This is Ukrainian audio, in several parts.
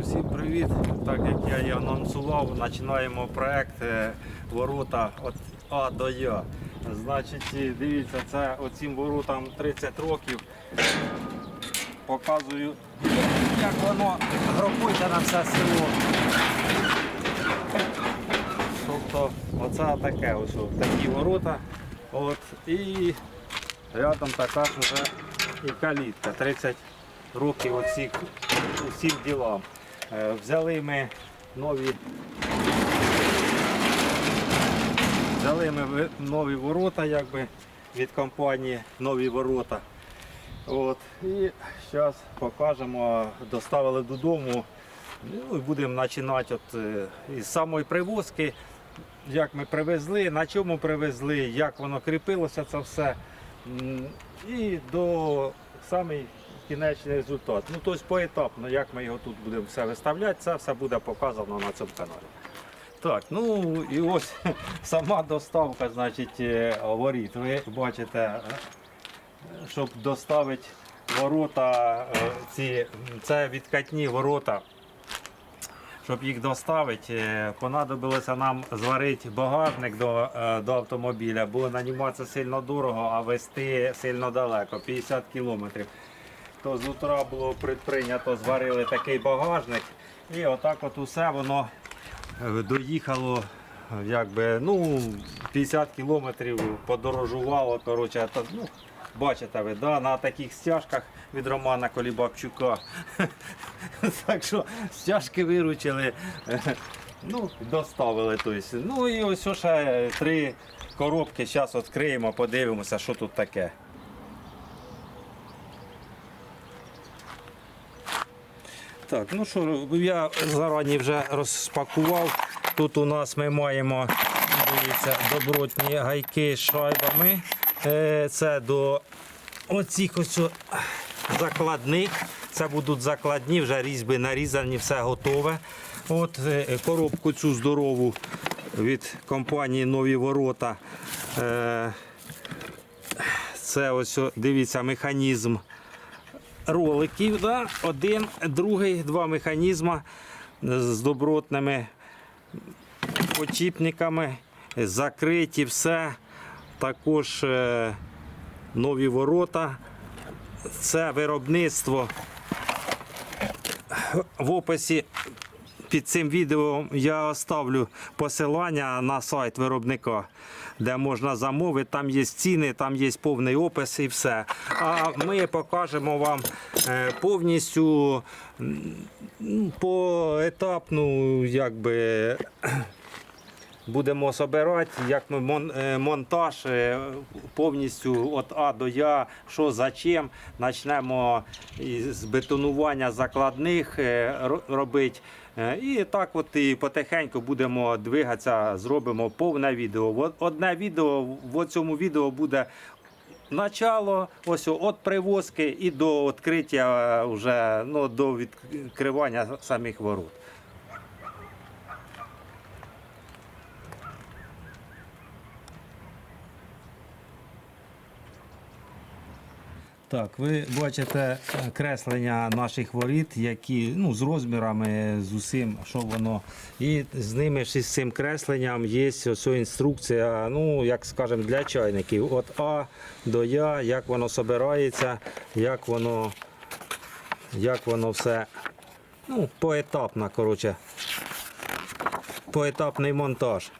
Усім привіт! Так як я і анонсував, починаємо проект е, ворота від А до Я. Значить, дивіться, це оцім воротам 30 років. Показую, як воно грабуйте на все село. Тобто оце таке ось такі ворота. От, і рядом така ж вже і калітка. 30 років оці, усім ділам. Е, Взяли ми нові. Взяли ми нові ворота якби, від компанії Нові ворота. От, і зараз покажемо, доставили додому. Ну, будемо починати от, е, із самої привозки, як ми привезли, на чому привезли, як воно кріпилося це все. І до самий кінечний результат. Ну, тобто поетапно, як ми його тут будемо все виставляти, це все буде показано на цьому каналі. Так, ну і ось сама доставка, значить, е, воріт. Ви бачите, е, щоб доставити ворота, е, ці, це відкатні ворота. Щоб їх доставити, понадобилося нам зварити багажник до, до автомобіля, бо наніматися сильно дорого, а везти сильно далеко, 50 кілометрів. То з утра було предприйнято, зварили такий багажник, і отак от усе воно е, доїхало. Якби, ну, 50 кілометрів подорожувало. Коротше, то, ну, бачите ви, да, на таких стяжках від Романа Колібабчука. так що стяжки виручили, е, ну, доставили. Тобто. Ну і ось ще три коробки. Зараз відкриємо, подивимося, що тут таке. Так, ну що, я зарані вже розпакував. Тут у нас ми маємо дивіться, добротні гайки з шайбами. Е, Це до оцих ось закладних. Це будуть закладні, вже різьби нарізані, все готове. От е, коробку цю здорову від компанії Нові Ворота. Е, Це ось дивіться механізм роликів. Да? Один, другий, два механізми з добротними почіпниками, закриті все. Також е, нові ворота. Це виробництво. В описі під цим відео я оставлю посилання на сайт виробника, де можна замовити. Там є ціни, там є повний опис і все. А ми покажемо вам е, повністю поетапну, якби. Будемо збирати, як е, монтаж е, повністю від А до Я, що за чим. Почнемо із бетонування закладних е, робити. І так от і потихеньку будемо двигатися, зробимо повне відео. Одне відео в цьому відео буде начало, ось від привозки і до відкриття вже ну, до відкривання самих ворот. Так, ви бачите е, креслення наших воріт, які ну, з розмірами, з усім, що воно. І з ними із цим кресленням є ось інструкція, ну, як скажемо, для чайників. От А до Я, як воно збирається, як воно, як воно все ну, поетапно, коротше. Поетапний монтаж.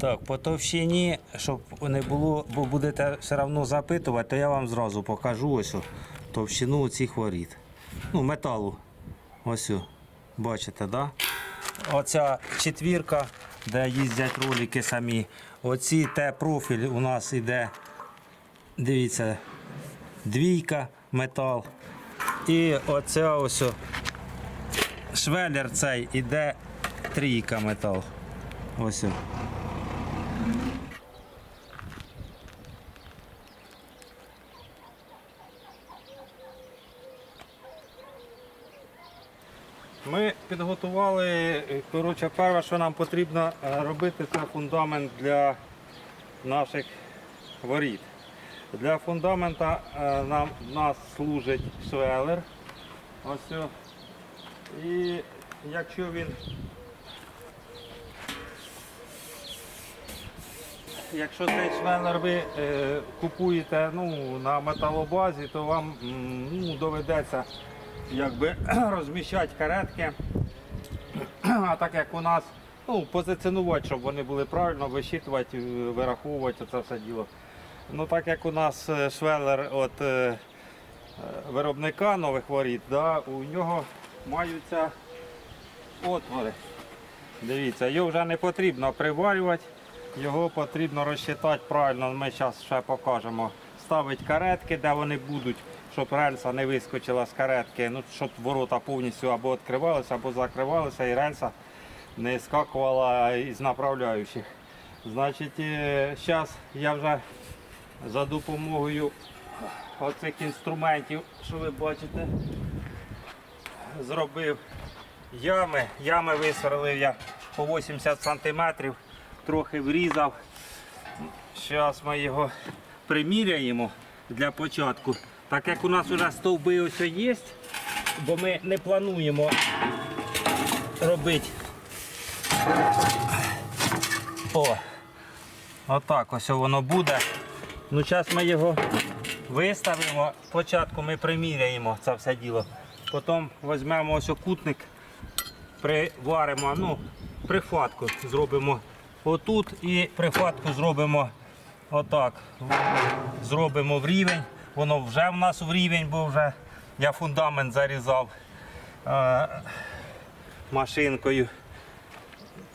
Так, по товщині, щоб не було, бо будете все одно запитувати, то я вам зразу покажу ось о, товщину цих воріт. Ну, металу. Ось, о, бачите, да? Оця четвірка, де їздять ролики самі. Оці Т-профіль у нас іде, дивіться, двійка метал. І оця ось о, швелер цей іде трійка метал. Ось. о. Ми підготували, е, коротше, перше, що нам потрібно е, робити, це фундамент для наших воріт. Для фундамента е, нам, нас служить швелер. Ось І якщо він Якщо цей швелер ви е, купуєте ну, на металобазі, то вам ну, доведеться якби, розміщати каретки. А так як у нас ну, позиціонувати, щоб вони були правильно, висчитувати, е, вираховувати це все діло. Ну так як у нас е, швелер е, е, виробника нових воріт, да, у нього маються отвори. Дивіться, його вже не потрібно приварювати, його потрібно розчитати правильно. Ми зараз ще покажемо. Ставити каретки, де вони будуть, щоб рельса не вискочила з каретки, ну, щоб ворота повністю або відкривалися, або закривалися, і рельса не скакувала із направляючих. Значить, зараз я вже за допомогою оцих інструментів, що ви бачите, зробив ями. Ями висверлив я по 80 см, трохи врізав. Зараз ми його приміряємо для початку. Так як у нас вже стовби ось є, бо ми не плануємо робити. О, отак ось воно буде. Ну, зараз ми його виставимо. Спочатку ми приміряємо це все діло. Потім візьмемо ось окутник, приваримо, ну, прихватку зробимо отут і прихватку зробимо отак. Зробимо в рівень. Воно вже в нас в рівень, бо вже я фундамент зарізав е, машинкою.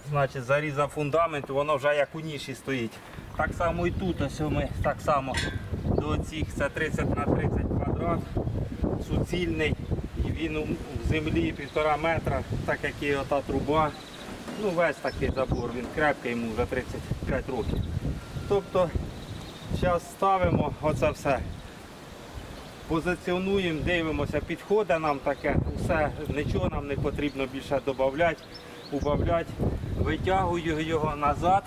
Значить, зарізав фундамент, воно вже як у ніші стоїть. Так само і тут, ось ми так само до цих це 30 на 30 квадрат, суцільний, і він в землі півтора метра, так як і ота труба. Ну, весь такий забор, він крепкий, йому вже 35 років. Тобто, зараз ставимо оце все. Позиціонуємо, дивимося, підходить нам таке, все, нічого нам не потрібно більше додати, убавляти. Витягую його назад,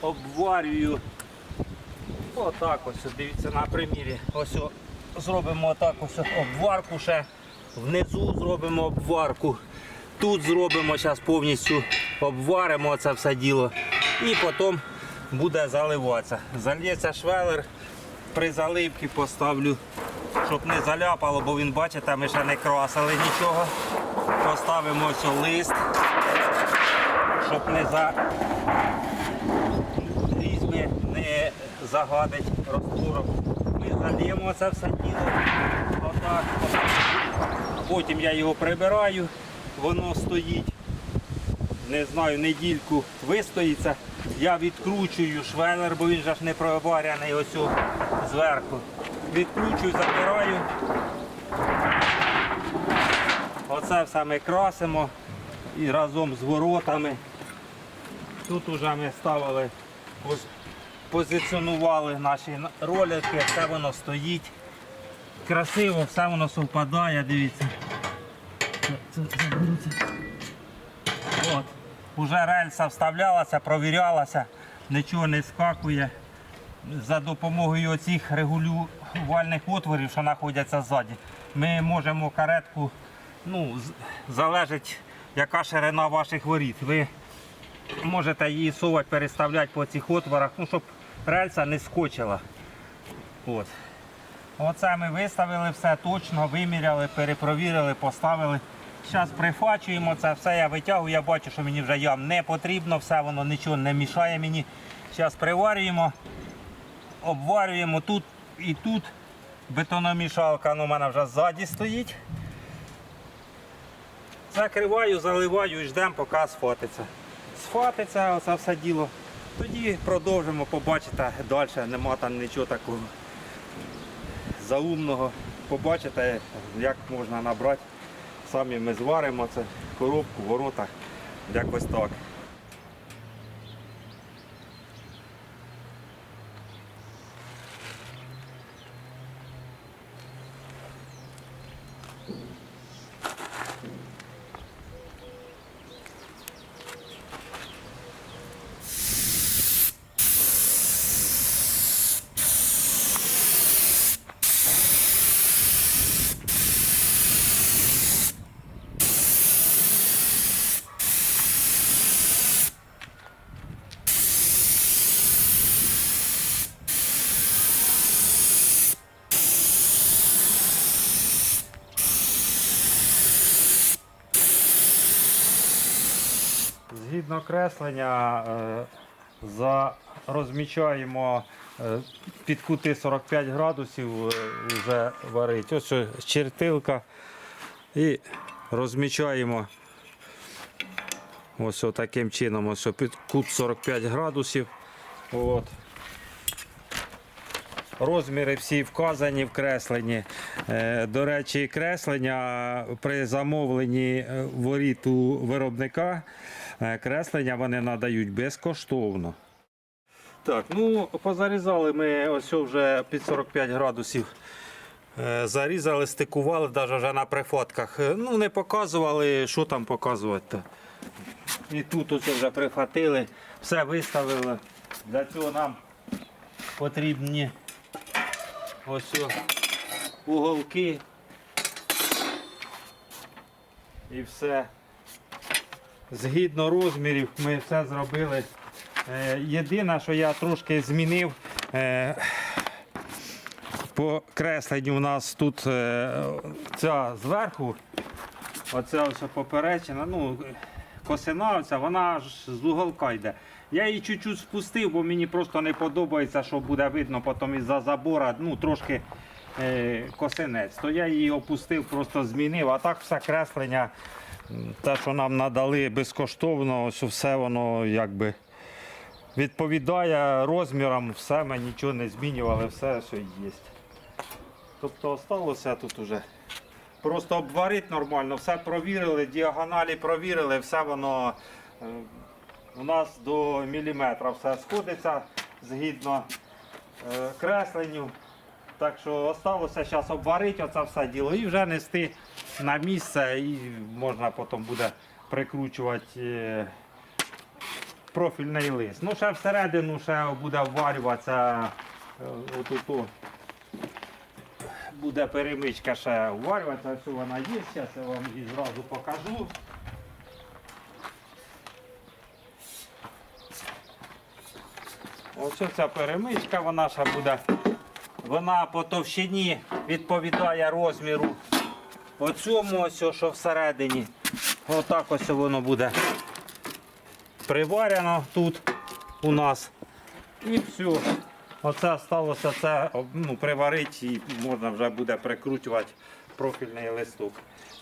обварюю. Отак ось, дивіться на примірі. Ось зробимо отак ось обварку ще. Внизу зробимо обварку. Тут зробимо зараз повністю обваримо це все діло. І потім буде заливатися. Зальється швелер, при заливці поставлю, щоб не заляпало, бо він, бачите, ми ще не красили нічого. Поставимо ось лист, щоб не за різьби не загадить розтвором. Ми зальємо це все діло. Отак. Потім я його прибираю, воно стоїть. Не знаю, недільку вистоїться. Я відкручую швелер, бо він же ж не проваряний ось зверху. Відкручую, забираю. Оце все ми красимо і разом з воротами. Тут вже ми ставили, позиціонували наші ролики, все воно стоїть. Красиво, все воно совпадає, дивіться. Це- це- заберу це. От. Уже рельса вставлялася, провірялася, нічого не скакує. За допомогою оцих регулювальних отворів, що знаходяться ззаді, ми можемо каретку, ну, залежить, яка ширина ваших воріт. Ви можете її совати, переставляти по цих отворах, ну, щоб рельса не скочила. От. Оце ми виставили все точно, виміряли, перепровірили, поставили. Зараз прифачуємо це, все я витягую, я бачу, що мені вже ям не потрібно, все воно нічого не мішає мені. Зараз приварюємо, обварюємо тут і тут. Бетономішалка ну, у мене вже ззаді стоїть. Закриваю, заливаю і ждемо, поки сфотиться. Сфотиться, оце все діло. Тоді продовжимо, побачите, далі нема там нічого такого заумного. Побачите, як можна набрати. Самі ми зваримо це, коробку, ворота, якось так. Згідно креслення е, розмічаємо е, під кути 45 градусів е, вже варить. Ось чертилка і розмічаємо ось таким чином, ось під кут 45 градусів. От. Розміри всі вказані в кресленні. Е, До речі, креслення при замовленні е, воріт у виробника креслення вони надають безкоштовно. Так, ну позарізали ми ось вже під 45 градусів. Е, Зарізали, стикували навіть вже на прифотках. Е, Ну, не показували, що там показувати. І тут ось вже прихватили, все виставили. Для цього нам потрібні ось уголки. І все. Згідно розмірів ми все зробили. Е, Єдине, що я трошки змінив. е, По кресленню у нас тут е, ця зверху, оця ось поперечина, ну, косина, оця, вона ж з уголка йде. Я її чуть-чуть спустив, бо мені просто не подобається, що буде видно потім із-за забора, ну, трошки косинець. То я її опустив, просто змінив. А так все креслення, те, що нам надали безкоштовно, ось все воно якби відповідає розмірам, все ми нічого не змінювали, все що є. Тобто осталося тут уже. Просто обварити нормально, все провірили, діагоналі провірили, все воно е, у нас до міліметра все сходиться згідно е, кресленню. Так що осталося зараз обварити оце все діло і вже нести на місце і можна потім буде прикручувати е, профільний лист. Ну ще всередину ще буде обварюватися е, отут. Буде перемичка ще уварюватися, все вона є, зараз я вам і зразу покажу. Ось ця перемичка, вона ще буде. Вона по товщині відповідає розміру оцьому ось, що всередині. Отак ось воно буде приварено тут у нас. І все. Оце сталося це ну, приварити і можна вже буде прикручувати профільний листок.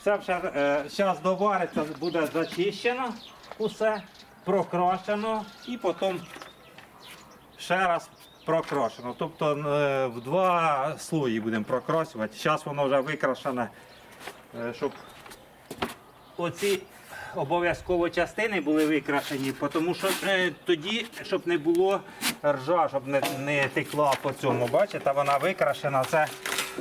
Це вже зараз довариться, буде зачищено усе, прокрашено і потім ще раз прокрашено. Тобто е, в два слої будемо прокрашувати. Зараз воно вже викрашене, е, щоб оці обов'язково частини були викрашені, тому що е, тоді, щоб не було ржа, щоб не, не текла по цьому. Бачите, вона викрашена. Це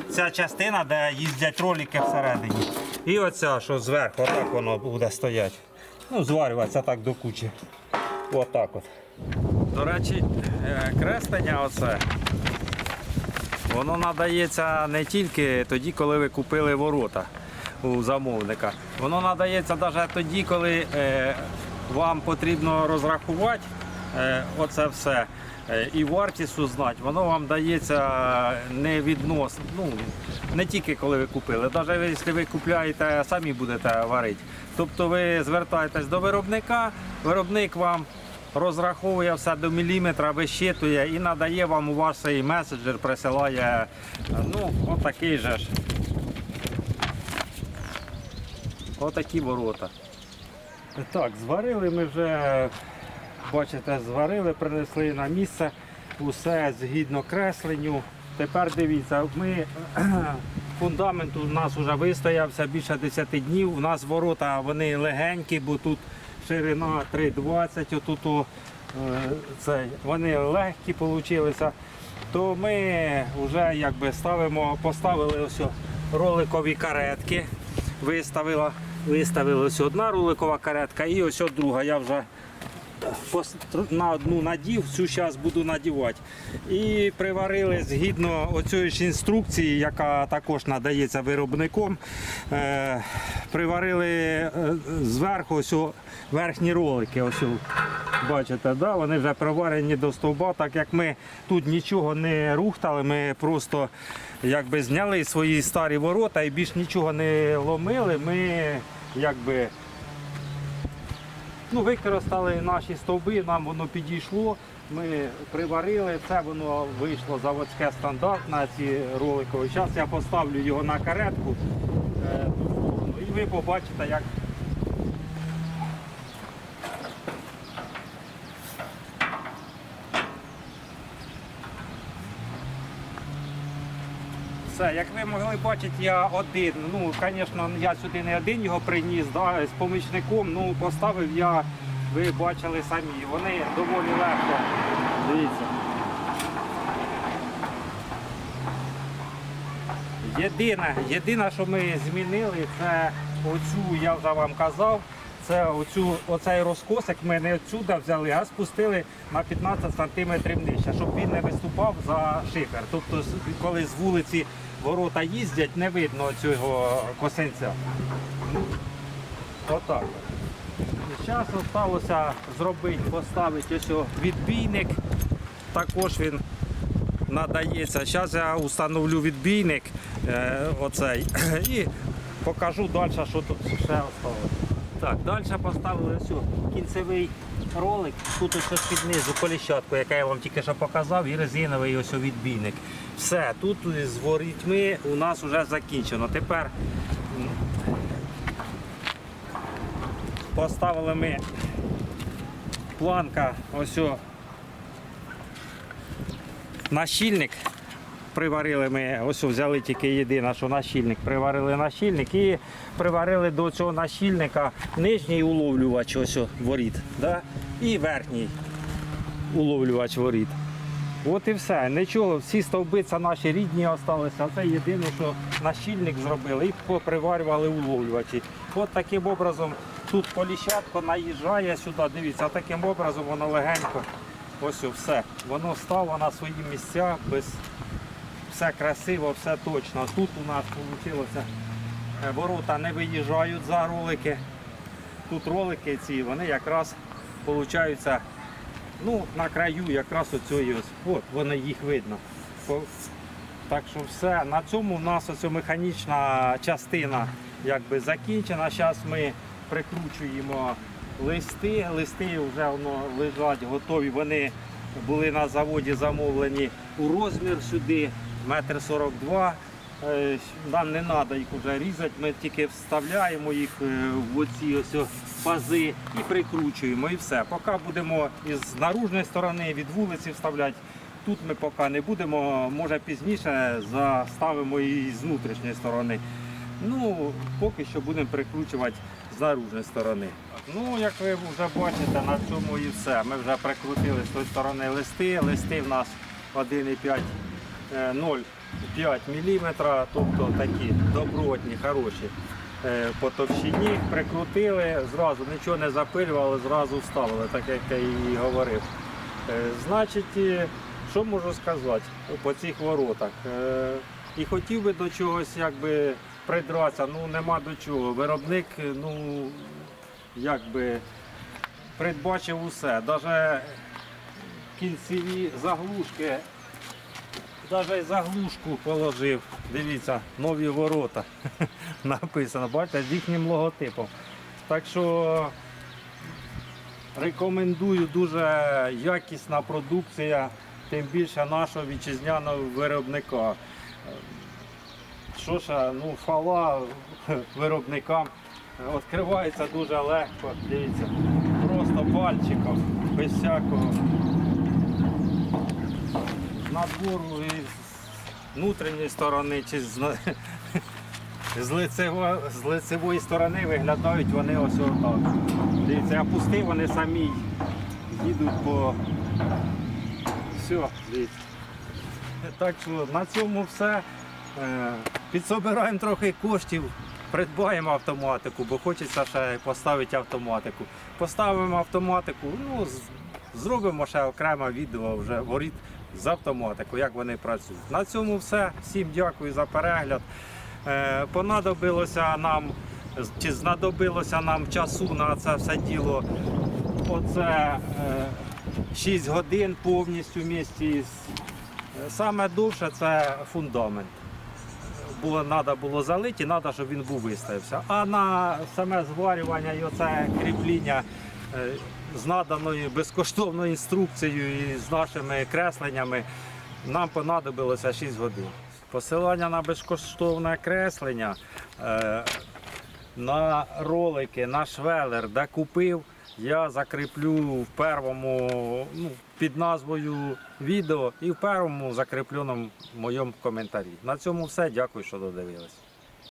ця частина, де їздять ролики всередині. І оця, що зверху, отак воно буде стояти. Ну, зварюватися так до кучі. Отак от. До речі, е, креслення оце. Воно надається не тільки тоді, коли ви купили ворота у замовника. Воно надається навіть тоді, коли е, вам потрібно розрахувати е, оце все. І вартість узнати, воно вам дається не відносно, ну не тільки коли ви купили, навіть якщо ви купляєте, самі будете варити. Тобто ви звертаєтесь до виробника, виробник вам розраховує все до міліметра, вищитує і надає вам у ваш цей меседжер, присилає ну, отакий же ж. Отакі ворота. Так, зварили ми вже, бачите, зварили, принесли на місце, усе згідно кресленню. Тепер дивіться, ми фундамент у нас вже вистоявся більше 10 днів. У нас ворота вони легенькі, бо тут ширина 3,20, отут о, це, вони легкі вийшли. То ми вже якби ставимо, поставили ось роликові каретки. Виставила, виставила ось одна роликова каретка і ось друга. Я вже на одну надів, цю зараз буду надівати. І приварили згідно оцієї ж інструкції, яка також надається виробником. Е, приварили е, зверху ось верхні ролики. Ось, бачите, да? вони вже приварені до стовба, так як ми тут нічого не рухтали, ми просто якби зняли свої старі ворота і більш нічого не ломили. Ми якби Ну, використали наші стовби, нам воно підійшло. Ми приварили це, воно вийшло заводське стандарт на ці роликові. Зараз я поставлю його на каретку е, ту і ви побачите, як Все, як ви могли бачити, я один. Ну, звісно, я сюди не один його приніс, да, з помічником. Ну, поставив я, ви бачили самі. Вони доволі легко. Дивіться. Єдине, єдине, що ми змінили, це оцю, я вже вам казав, це оцю, оцей розкосик ми не відсюди взяли, а спустили на 15 сантиметрів нижче, щоб він не виступав за шифер. Тобто, коли з вулиці ворота їздять, не видно цього косинця. Ну, Отак. Зараз залишилося зробити, поставити ось відбійник. Також він надається. Зараз я установлю відбійник е, оцей і покажу далі, що тут ще осталось. Так, далі поставили ось кінцевий ролик. Тут ось під низу коліщатку, яка я вам тільки що показав, і резиновий ось відбійник. Все, тут з ворітьми у нас вже закінчено. Тепер поставили ми планка ось о Нащільник приварили ми, ось взяли тільки єдине, що нащільник. Приварили нащільник і приварили до цього нащільника нижній уловлювач ось воріт. Да? І верхній уловлювач воріт. От і все. Нічого, всі стовби це наші рідні залишилися. Це єдине, що нащільник зробили і поприварювали уловлювачі. От таким образом тут поліщатко наїжджає сюди. Дивіться, таким образом воно легенько. Ось все. Воно стало на свої місця, без все красиво, все точно. Тут у нас вийшло ворота не виїжджають за ролики. Тут ролики ці, вони якраз получаються ну, на краю якраз ось. От, вони їх видно. Так що все. На цьому у нас ось механічна частина якби закінчена. Зараз ми прикручуємо листи. Листи вже воно лежать готові. Вони були на заводі замовлені у розмір сюди, метр сорок два. Е, Нам не треба їх вже різати, ми тільки вставляємо їх е, в оці ось о пази і прикручуємо і все. Поки будемо із наружної сторони від вулиці вставляти, тут ми поки не будемо, може пізніше заставимо і з внутрішньої сторони. Ну, поки що будемо прикручувати з наружної сторони. Ну, як ви вже бачите, на цьому і все. Ми вже прикрутили з тої сторони листи. Листи в нас 1,5 е, 0,5 мм, тобто такі добротні, хороші. Е, По товщині прикрутили, зразу нічого не запилювали, зразу вставили, так як я і говорив. Е, Значить, що можу сказати по цих воротах? Е, І хотів би до чогось якби придратися, ну нема до чого. Виробник, ну якби передбачив усе. Навіть кінцеві заглушки, навіть заглушку положив. Дивіться, нові ворота написано, бачите, з їхнім логотипом. Так що рекомендую дуже якісна продукція, тим більше нашого вітчизняного виробника. Що ж, ну, фала виробникам відкривається дуже легко. Дивіться, просто пальчиком, без всякого надвору внутрішньої сторони чи з, з, лицево, з лицевої сторони виглядають вони ось отак. Дивіться, я пустив, вони самі їдуть по все, дивіться. Так що на цьому все. Е, Підсобираємо трохи коштів, придбаємо автоматику, бо хочеться ще поставити автоматику. Поставимо автоматику, ну, зробимо ще окреме відео вже з автоматику, як вони працюють. На цьому все. Всім дякую за перегляд. Е, Понадобилося нам, чи знадобилося нам часу на це все діло. Оце е, 6 годин повністю в місті Саме довше це фундамент. Було, треба було залити, треба, щоб він був виставився. А на саме зварювання і оце кріпління е, з наданою безкоштовною інструкцією і з нашими кресленнями нам понадобилося 6 годин. Посилання на безкоштовне креслення е, на ролики, на швелер, де купив, я закріплю в першому ну, під назвою відео і в першому закріпленому моєму коментарі. На цьому все. Дякую, що додивились.